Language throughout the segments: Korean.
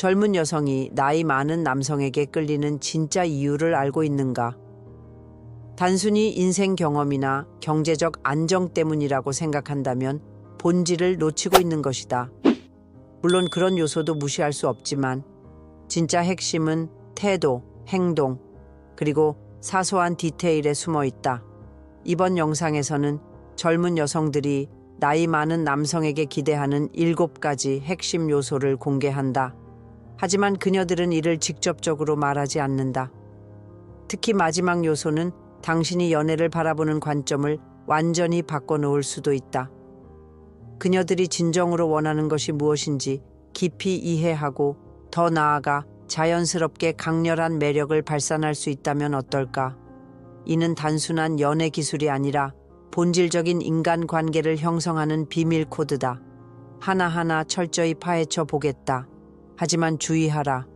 젊은 여성이 나이 많은 남성에게 끌리는 진짜 이유를 알고 있는가? 단순히 인생 경험이나 경제적 안정 때문이라고 생각한다면 본질을 놓치고 있는 것이다. 물론 그런 요소도 무시할 수 없지만 진짜 핵심은 태도, 행동, 그리고 사소한 디테일에 숨어 있다. 이번 영상에서는 젊은 여성들이 나이 많은 남성에게 기대하는 일곱 가지 핵심 요소를 공개한다. 하지만 그녀들은 이를 직접적으로 말하지 않는다. 특히 마지막 요소는 당신이 연애를 바라보는 관점을 완전히 바꿔놓을 수도 있다. 그녀들이 진정으로 원하는 것이 무엇인지 깊이 이해하고 더 나아가 자연스럽게 강렬한 매력을 발산할 수 있다면 어떨까? 이는 단순한 연애 기술이 아니라 본질적인 인간 관계를 형성하는 비밀 코드다. 하나하나 철저히 파헤쳐 보겠다. 하지만 주의하라.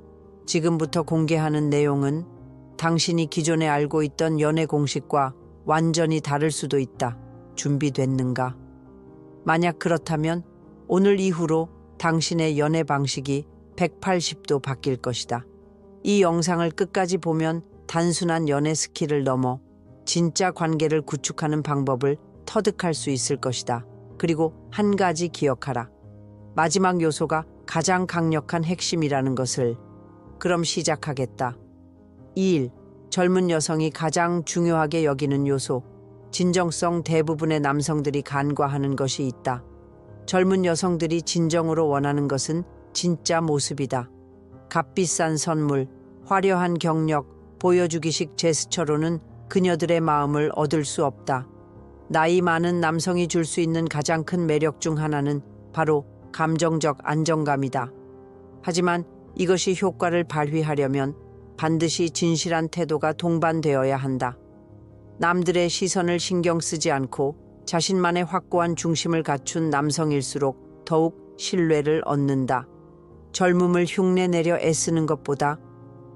지금부터 공개하는 내용은 당신이 기존에 알고 있던 연애 공식과 완전히 다를 수도 있다. 준비됐는가? 만약 그렇다면 오늘 이후로 당신의 연애 방식이 180도 바뀔 것이다. 이 영상을 끝까지 보면 단순한 연애 스킬을 넘어 진짜 관계를 구축하는 방법을 터득할 수 있을 것이다. 그리고 한 가지 기억하라. 마지막 요소가 가장 강력한 핵심이라는 것을. 그럼 시작하겠다. 2일. 젊은 여성이 가장 중요하게 여기는 요소. 진정성 대부분의 남성들이 간과하는 것이 있다. 젊은 여성들이 진정으로 원하는 것은 진짜 모습이다. 값비싼 선물, 화려한 경력, 보여주기식 제스처로는 그녀들의 마음을 얻을 수 없다. 나이 많은 남성이 줄 수 있는 가장 큰 매력 중 하나는 바로 감정적 안정감이다. 하지만 이것이 효과를 발휘하려면 반드시 진실한 태도가 동반되어야 한다. 남들의 시선을 신경 쓰지 않고 자신만의 확고한 중심을 갖춘 남성일수록 더욱 신뢰를 얻는다. 젊음을 흉내내려 애쓰는 것보다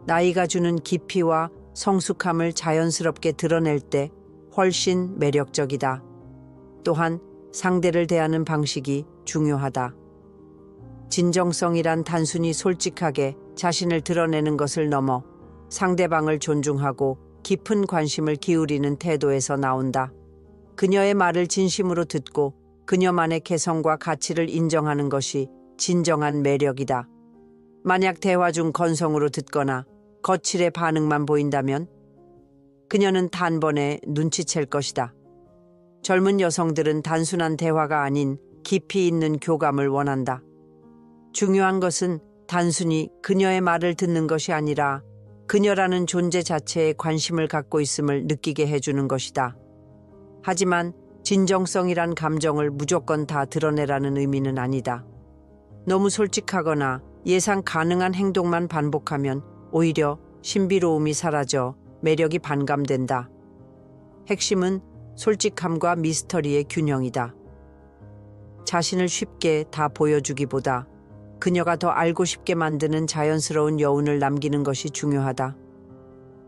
나이가 주는 깊이와 성숙함을 자연스럽게 드러낼 때 훨씬 매력적이다. 또한 상대를 대하는 방식이 중요하다. 진정성이란 단순히 솔직하게 자신을 드러내는 것을 넘어 상대방을 존중하고 깊은 관심을 기울이는 태도에서 나온다. 그녀의 말을 진심으로 듣고 그녀만의 개성과 가치를 인정하는 것이 진정한 매력이다. 만약 대화 중 건성으로 듣거나 거칠의 반응만 보인다면 그녀는 단번에 눈치챌 것이다. 젊은 여성들은 단순한 대화가 아닌 깊이 있는 교감을 원한다. 중요한 것은 단순히 그녀의 말을 듣는 것이 아니라 그녀라는 존재 자체에 관심을 갖고 있음을 느끼게 해주는 것이다. 하지만 진정성이란 감정을 무조건 다 드러내라는 의미는 아니다. 너무 솔직하거나 예상 가능한 행동만 반복하면 오히려 신비로움이 사라져 매력이 반감된다. 핵심은 솔직함과 미스터리의 균형이다. 자신을 쉽게 다 보여주기보다 그녀가 더 알고 싶게 만드는 자연스러운 여운을 남기는 것이 중요하다.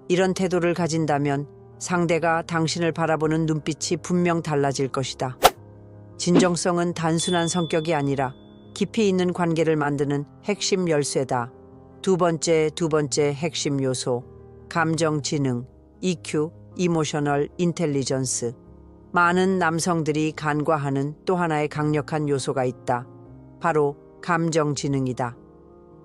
이런 태도를 가진다면 상대가 당신을 바라보는 눈빛이 분명 달라질 것이다. 진정성은 단순한 성격이 아니라 깊이 있는 관계를 만드는 핵심 열쇠다. 두 번째, 두 번째 핵심 요소. 감정 지능, EQ, 이모셔널 인텔리전스. 많은 남성들이 간과하는 또 하나의 강력한 요소가 있다. 바로 감정 지능이다.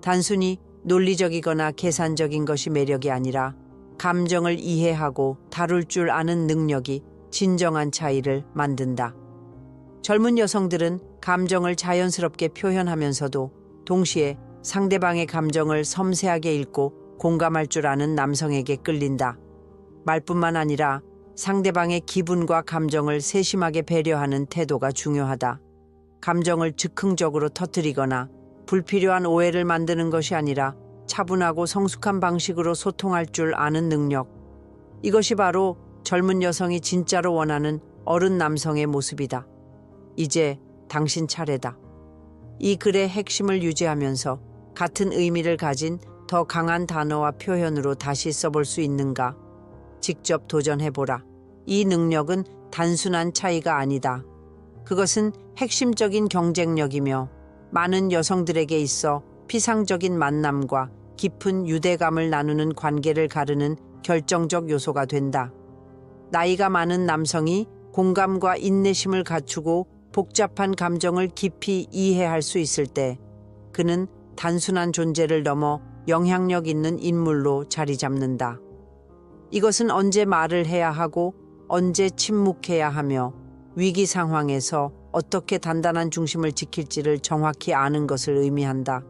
단순히 논리적이거나 계산적인 것이 매력이 아니라 감정을 이해하고 다룰 줄 아는 능력이 진정한 차이를 만든다. 젊은 여성들은 감정을 자연스럽게 표현하면서도 동시에 상대방의 감정을 섬세하게 읽고 공감할 줄 아는 남성에게 끌린다. 말뿐만 아니라 상대방의 기분과 감정을 세심하게 배려하는 태도가 중요하다. 감정을 즉흥적으로 터뜨리거나 불필요한 오해를 만드는 것이 아니라 차분하고 성숙한 방식으로 소통할 줄 아는 능력. 이것이 바로 젊은 여성이 진짜로 원하는 어른 남성의 모습이다. 이제 당신 차례다. 이 글의 핵심을 유지하면서 같은 의미를 가진 더 강한 단어와 표현으로 다시 써볼 수 있는가? 직접 도전해보라. 이 능력은 단순한 차이가 아니다. 그것은 핵심적인 경쟁력이며 많은 여성들에게 있어 피상적인 만남과 깊은 유대감을 나누는 관계를 가르는 결정적 요소가 된다. 나이가 많은 남성이 공감과 인내심을 갖추고 복잡한 감정을 깊이 이해할 수 있을 때 그는 단순한 존재를 넘어 영향력 있는 인물로 자리 잡는다. 이것은 언제 말을 해야 하고 언제 침묵해야 하며 위기 상황에서 어떻게 단단한 중심을 지킬지를 정확히 아는 것을 의미한다.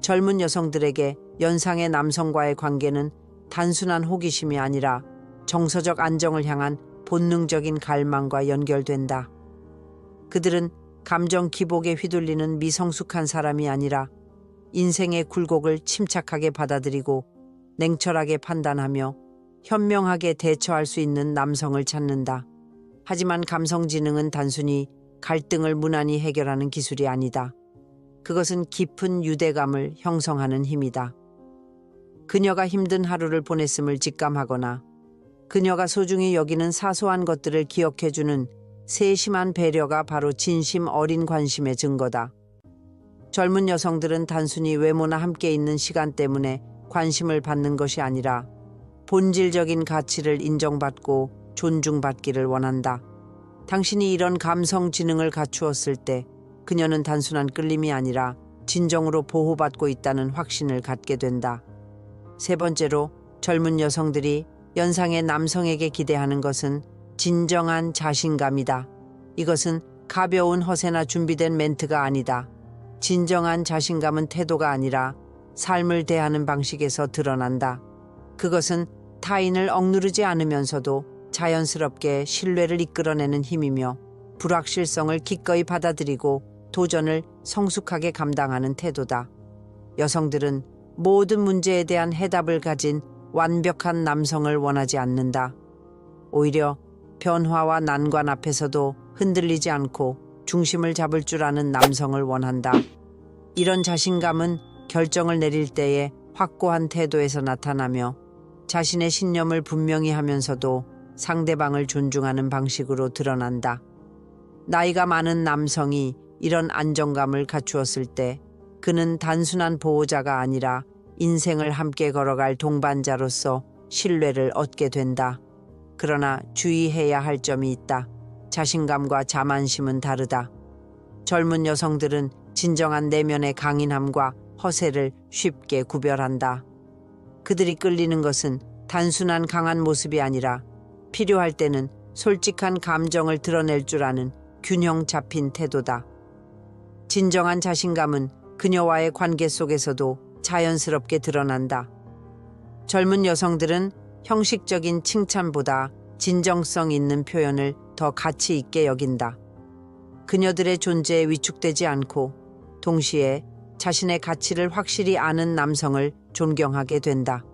젊은 여성들에게 연상의 남성과의 관계는 단순한 호기심이 아니라 정서적 안정을 향한 본능적인 갈망과 연결된다. 그들은 감정 기복에 휘둘리는 미성숙한 사람이 아니라 인생의 굴곡을 침착하게 받아들이고 냉철하게 판단하며 현명하게 대처할 수 있는 남성을 찾는다. 하지만 감성 지능은 단순히 갈등을 무난히 해결하는 기술이 아니다. 그것은 깊은 유대감을 형성하는 힘이다. 그녀가 힘든 하루를 보냈음을 직감하거나 그녀가 소중히 여기는 사소한 것들을 기억해주는 세심한 배려가 바로 진심 어린 관심의 증거다. 젊은 여성들은 단순히 외모나 함께 있는 시간 때문에 관심을 받는 것이 아니라 본질적인 가치를 인정받고 존중받기를 원한다. 당신이 이런 감성 지능을 갖추었을 때 그녀는 단순한 끌림이 아니라 진정으로 보호받고 있다는 확신을 갖게 된다. 세 번째로 젊은 여성들이 연상의 남성에게 기대하는 것은 진정한 자신감이다. 이것은 가벼운 허세나 준비된 멘트가 아니다. 진정한 자신감은 태도가 아니라 삶을 대하는 방식에서 드러난다. 그것은 타인을 억누르지 않으면서도 자연스럽게 신뢰를 이끌어내는 힘이며 불확실성을 기꺼이 받아들이고 도전을 성숙하게 감당하는 태도다. 여성들은 모든 문제에 대한 해답을 가진 완벽한 남성을 원하지 않는다. 오히려 변화와 난관 앞에서도 흔들리지 않고 중심을 잡을 줄 아는 남성을 원한다. 이런 자신감은 결정을 내릴 때에 확고한 태도에서 나타나며 자신의 신념을 분명히 하면서도 상대방을 존중하는 방식으로 드러난다. 나이가 많은 남성이 이런 안정감을 갖추었을 때 그는 단순한 보호자가 아니라 인생을 함께 걸어갈 동반자로서 신뢰를 얻게 된다. 그러나 주의해야 할 점이 있다. 자신감과 자만심은 다르다. 젊은 여성들은 진정한 내면의 강인함과 허세를 쉽게 구별한다. 그들이 끌리는 것은 단순한 강한 모습이 아니라 필요할 때는 솔직한 감정을 드러낼 줄 아는 균형 잡힌 태도다. 진정한 자신감은 그녀와의 관계 속에서도 자연스럽게 드러난다. 젊은 여성들은 형식적인 칭찬보다 진정성 있는 표현을 더 가치 있게 여긴다. 그녀들의 존재에 위축되지 않고 동시에 자신의 가치를 확실히 아는 남성을 존경하게 된다.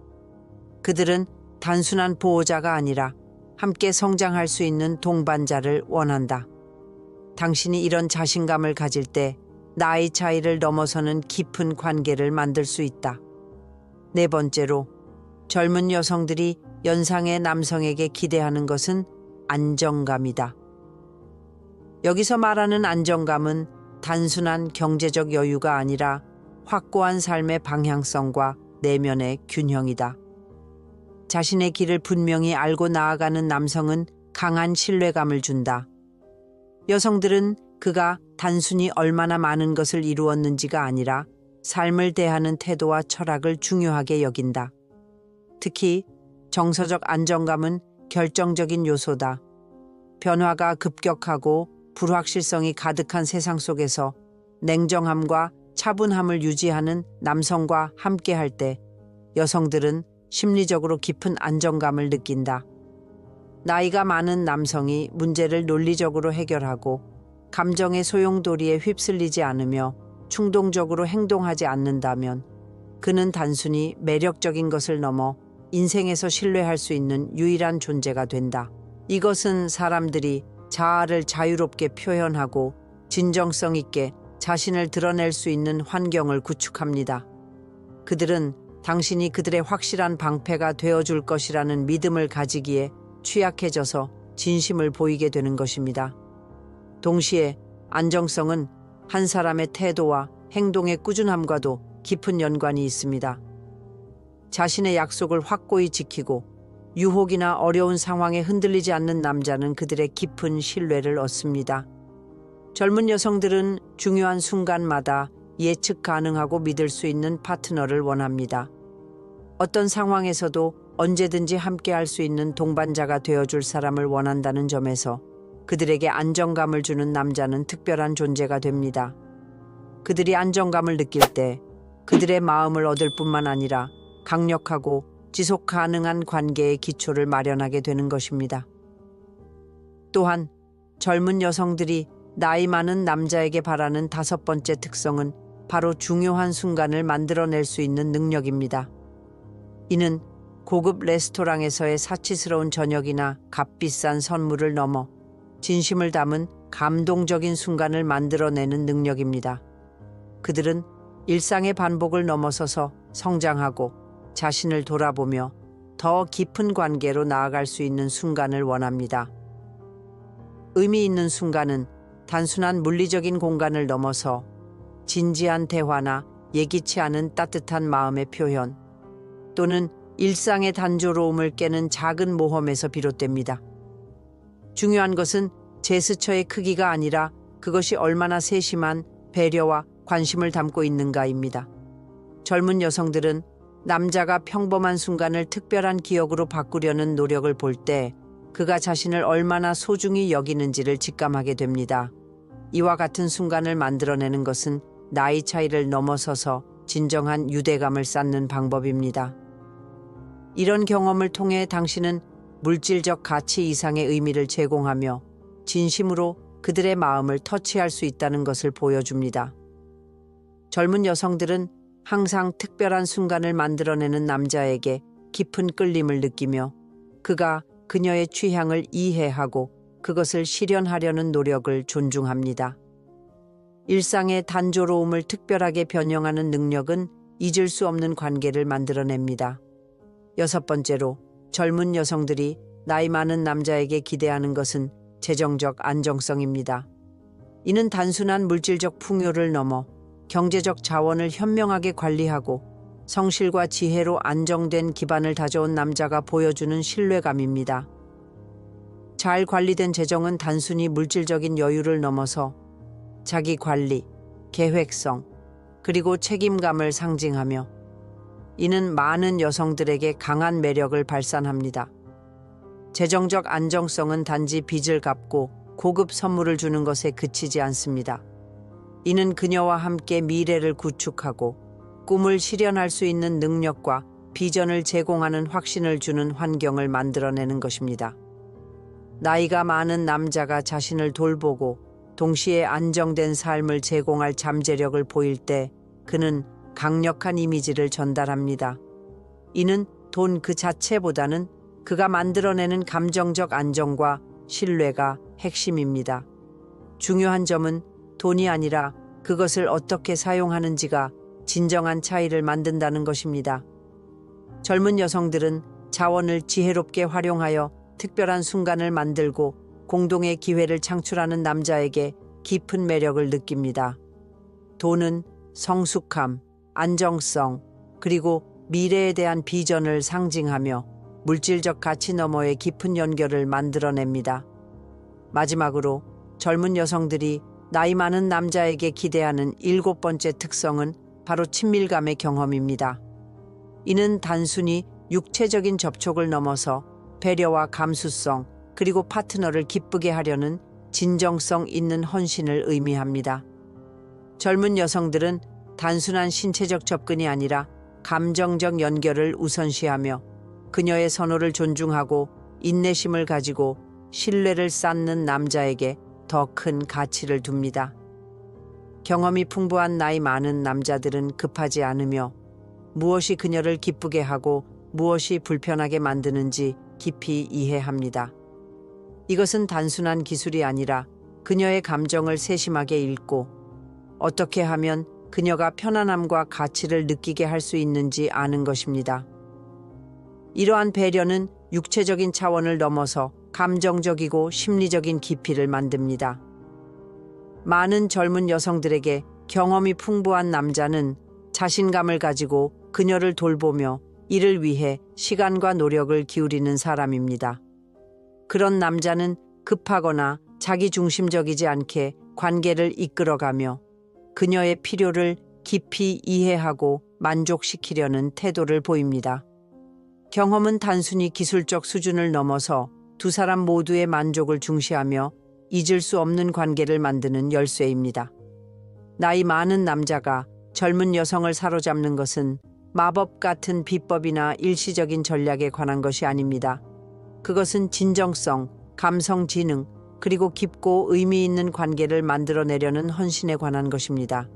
그들은 단순한 보호자가 아니라 함께 성장할 수 있는 동반자를 원한다. 당신이 이런 자신감을 가질 때 나이 차이를 넘어서는 깊은 관계를 만들 수 있다. 네 번째로 젊은 여성들이 연상의 남성에게 기대하는 것은 안정감이다. 여기서 말하는 안정감은 단순한 경제적 여유가 아니라 확고한 삶의 방향성과 내면의 균형이다. 자신의 길을 분명히 알고 나아가는 남성은 강한 신뢰감을 준다. 여성들은 그가 단순히 얼마나 많은 것을 이루었는지가 아니라 삶을 대하는 태도와 철학을 중요하게 여긴다. 특히 정서적 안정감은 결정적인 요소다. 변화가 급격하고 불확실성이 가득한 세상 속에서 냉정함과 차분함을 유지하는 남성과 함께할 때 여성들은 심리적으로 깊은 안정감을 느낀다. 나이가 많은 남성이 문제를 논리적으로 해결하고 감정의 소용돌이에 휩쓸리지 않으며 충동적으로 행동하지 않는다면 그는 단순히 매력적인 것을 넘어 인생에서 신뢰할 수 있는 유일한 존재가 된다. 이것은 사람들이 자아를 자유롭게 표현하고 진정성 있게 자신을 드러낼 수 있는 환경을 구축합니다. 그들은 당신이 그들의 확실한 방패가 되어줄 것이라는 믿음을 가지기에 취약해져서 진심을 보이게 되는 것입니다. 동시에 안정성은 한 사람의 태도와 행동의 꾸준함과도 깊은 연관이 있습니다. 자신의 약속을 확고히 지키고 유혹이나 어려운 상황에 흔들리지 않는 남자는 그들의 깊은 신뢰를 얻습니다. 젊은 여성들은 중요한 순간마다 예측 가능하고 믿을 수 있는 파트너를 원합니다. 어떤 상황에서도 언제든지 함께 할 수 있는 동반자가 되어줄 사람을 원한다는 점에서 그들에게 안정감을 주는 남자는 특별한 존재가 됩니다. 그들이 안정감을 느낄 때 그들의 마음을 얻을 뿐만 아니라 강력하고 지속 가능한 관계의 기초를 마련하게 되는 것입니다. 또한 젊은 여성들이 나이 많은 남자에게 바라는 다섯 번째 특성은 바로 중요한 순간을 만들어낼 수 있는 능력입니다. 이는 고급 레스토랑에서의 사치스러운 저녁이나 값비싼 선물을 넘어 진심을 담은 감동적인 순간을 만들어내는 능력입니다. 그들은 일상의 반복을 넘어서서 성장하고 자신을 돌아보며 더 깊은 관계로 나아갈 수 있는 순간을 원합니다. 의미 있는 순간은 단순한 물리적인 공간을 넘어서 진지한 대화나 예기치 않은 따뜻한 마음의 표현 또는 일상의 단조로움을 깨는 작은 모험에서 비롯됩니다. 중요한 것은 제스처의 크기가 아니라 그것이 얼마나 세심한 배려와 관심을 담고 있는가입니다. 젊은 여성들은 남자가 평범한 순간을 특별한 기억으로 바꾸려는 노력을 볼 때 그가 자신을 얼마나 소중히 여기는지를 직감하게 됩니다. 이와 같은 순간을 만들어내는 것은 나이 차이를 넘어서서 진정한 유대감을 쌓는 방법입니다. 이런 경험을 통해 당신은 물질적 가치 이상의 의미를 제공하며 진심으로 그들의 마음을 터치할 수 있다는 것을 보여줍니다. 젊은 여성들은 항상 특별한 순간을 만들어내는 남자에게 깊은 끌림을 느끼며 그가 그녀의 취향을 이해하고 그것을 실현하려는 노력을 존중합니다. 일상의 단조로움을 특별하게 변형하는 능력은 잊을 수 없는 관계를 만들어냅니다. 여섯 번째로 젊은 여성들이 나이 많은 남자에게 기대하는 것은 재정적 안정성입니다. 이는 단순한 물질적 풍요를 넘어 경제적 자원을 현명하게 관리하고 성실과 지혜로 안정된 기반을 다져온 남자가 보여주는 신뢰감입니다. 잘 관리된 재정은 단순히 물질적인 여유를 넘어서 자기 관리, 계획성, 그리고 책임감을 상징하며 이는 많은 여성들에게 강한 매력을 발산합니다. 재정적 안정성은 단지 빚을 갚고 고급 선물을 주는 것에 그치지 않습니다. 이는 그녀와 함께 미래를 구축하고 꿈을 실현할 수 있는 능력과 비전을 제공하는 확신을 주는 환경을 만들어내는 것입니다. 나이가 많은 남자가 자신을 돌보고 동시에 안정된 삶을 제공할 잠재력을 보일 때 그는 강력한 이미지를 전달합니다. 이는 돈 그 자체보다는 그가 만들어내는 감정적 안정과 신뢰가 핵심입니다. 중요한 점은 돈이 아니라 그것을 어떻게 사용하는지가 진정한 차이를 만든다는 것입니다. 젊은 여성들은 자원을 지혜롭게 활용하여 특별한 순간을 만들고 공동의 기회를 창출하는 남자에게 깊은 매력을 느낍니다. 돈은 성숙함, 안정성, 그리고 미래에 대한 비전을 상징하며 물질적 가치 너머의 깊은 연결을 만들어냅니다. 마지막으로 젊은 여성들이 나이 많은 남자에게 기대하는 일곱 번째 특성은 바로 친밀감의 경험입니다. 이는 단순히 육체적인 접촉을 넘어서 배려와 감수성, 그리고 파트너를 기쁘게 하려는 진정성 있는 헌신을 의미합니다. 젊은 여성들은 단순한 신체적 접근이 아니라 감정적 연결을 우선시하며 그녀의 선호를 존중하고 인내심을 가지고 신뢰를 쌓는 남자에게 더 큰 가치를 둡니다. 경험이 풍부한 나이 많은 남자들은 급하지 않으며 무엇이 그녀를 기쁘게 하고 무엇이 불편하게 만드는지 깊이 이해합니다. 이것은 단순한 기술이 아니라 그녀의 감정을 세심하게 읽고 어떻게 하면 그녀가 편안함과 가치를 느끼게 할 수 있는지 아는 것입니다. 이러한 배려는 육체적인 차원을 넘어서 감정적이고 심리적인 깊이를 만듭니다. 많은 젊은 여성들에게 경험이 풍부한 남자는 자신감을 가지고 그녀를 돌보며 이를 위해 시간과 노력을 기울이는 사람입니다. 그런 남자는 급하거나 자기 중심적이지 않게 관계를 이끌어가며 그녀의 필요를 깊이 이해하고 만족시키려는 태도를 보입니다. 경험은 단순히 기술적 수준을 넘어서 두 사람 모두의 만족을 중시하며 잊을 수 없는 관계를 만드는 열쇠입니다. 나이 많은 남자가 젊은 여성을 사로잡는 것은 마법 같은 비법이나 일시적인 전략에 관한 것이 아닙니다. 그것은 진정성, 감성 지능, 그리고 깊고 의미 있는 관계를 만들어내려는 헌신에 관한 것입니다.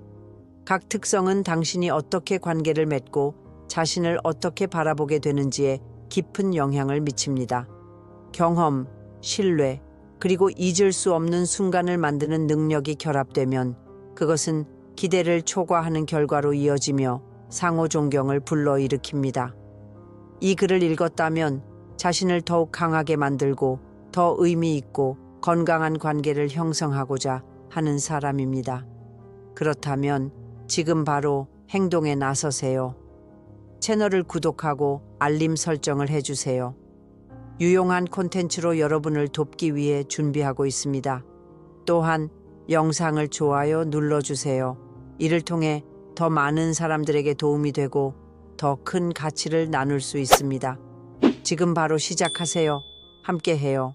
각 특성은 당신이 어떻게 관계를 맺고 자신을 어떻게 바라보게 되는지에 깊은 영향을 미칩니다. 경험, 신뢰, 그리고 잊을 수 없는 순간을 만드는 능력이 결합되면 그것은 기대를 초과하는 결과로 이어지며 상호 존경을 불러일으킵니다. 이 글을 읽었다면 자신을 더욱 강하게 만들고 더 의미 있고 건강한 관계를 형성하고자 하는 사람입니다. 그렇다면 지금 바로 행동에 나서세요. 채널을 구독하고 알림 설정을 해주세요. 유용한 콘텐츠로 여러분을 돕기 위해 준비하고 있습니다. 또한 영상을 좋아요 눌러주세요. 이를 통해 더 많은 사람들에게 도움이 되고 더 큰 가치를 나눌 수 있습니다. 지금 바로 시작하세요. 함께 해요.